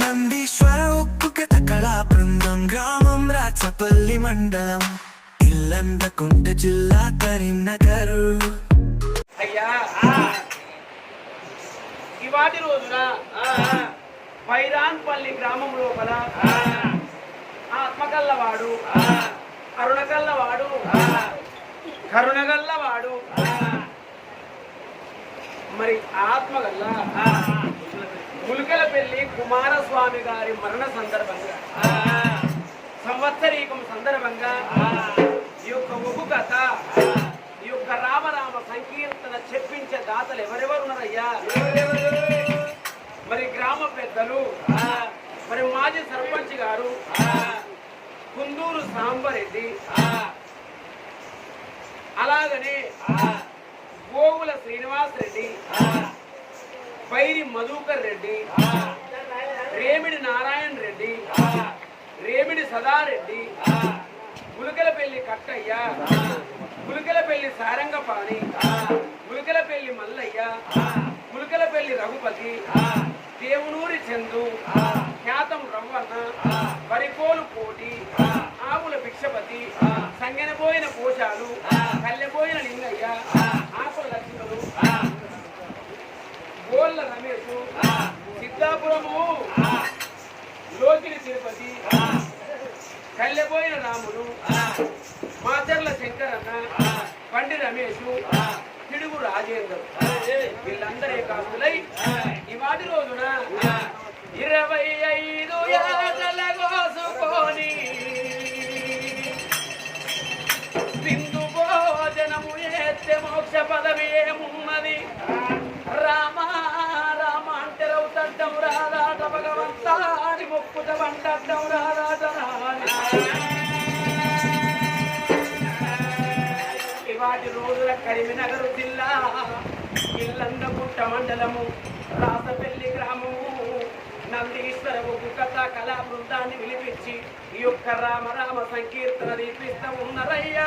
నందీశ్వర ఉక్కు కథ కళా బృందం గ్రామం రాచపల్లి మండలం. ఇల్లందకుంట జిల్లా కరీంనగర్. అయ్యా ఇవాటి రోజున వైరాన్పల్లి గ్రామం లోపల ఆత్మకల్లవాడు కరుణకల్లవాడు కరుణగల్లవాడు మరి ఆత్మగల్ల ములికల పెళ్ళి కుమారస్వామి గారి మరణ సందర్భంగా. సంవత్సరీకం సందర్భంగా ఈ యొక్క ఒగ్గు కథ ఈ యొక్క రామరామ సంకీర్తన చెప్పించే దాతలు ఎవరెవరు ఉన్నారయ్యా? మరి గ్రామ పెద్దలు మరి మాజీ సర్పంచ్ గారు కుందూరు సాంబరెడ్డి అలాగనే గోగుల శ్రీనివాస్ పైరి మధుకర్ రెడ్డి రేమిడి నారాయణ రెడ్డి రేమిడి సదారెడ్డి గులకలపల్లి కట్టయ్య గులకలపల్లి సారంగపాణి గులకలపల్లి మల్లయ్య గులకలపల్లి రఘుపతి దేవునూరి చందు ఖ్యాతం రవ్వన్న వరికోలు కోటి ఆవుల భిక్షపతి సంగెనబోయిన కోశాలు కల్లెబోయిన లింగయ్య గోళ్ళ రమేష్ సిద్ధాపురము లోకిని తిరుపతి కల్లెపోయిన రాముడు మాచర్ల శంకరన్న పండి రమేష్ పిడుగు రాజేంద్రుడు వీళ్ళందరే కాస్తులై ఈ రోజున ఇరవై ఐదు యాదల కోసుకొని బిందు భోజనము ఎత్తే మోక్ష పదవి ఏమున్నది? రామ రామ అంటే రౌతడ్డం రాదాట భగవంతా అని మొక్కుట వంటడ్డం ఇవాటి రోజుల కరీంనగర్ జిల్లా ఇల్లందగుట్ట మండలము రాసపల్లి గ్రామము నందీశ్వరము ఒగ్గు కళా బృందాన్ని విలిపించి ఈ యొక్క రామ రామ సంకీర్తన దీపిస్తూ ఉన్నారయ్యా.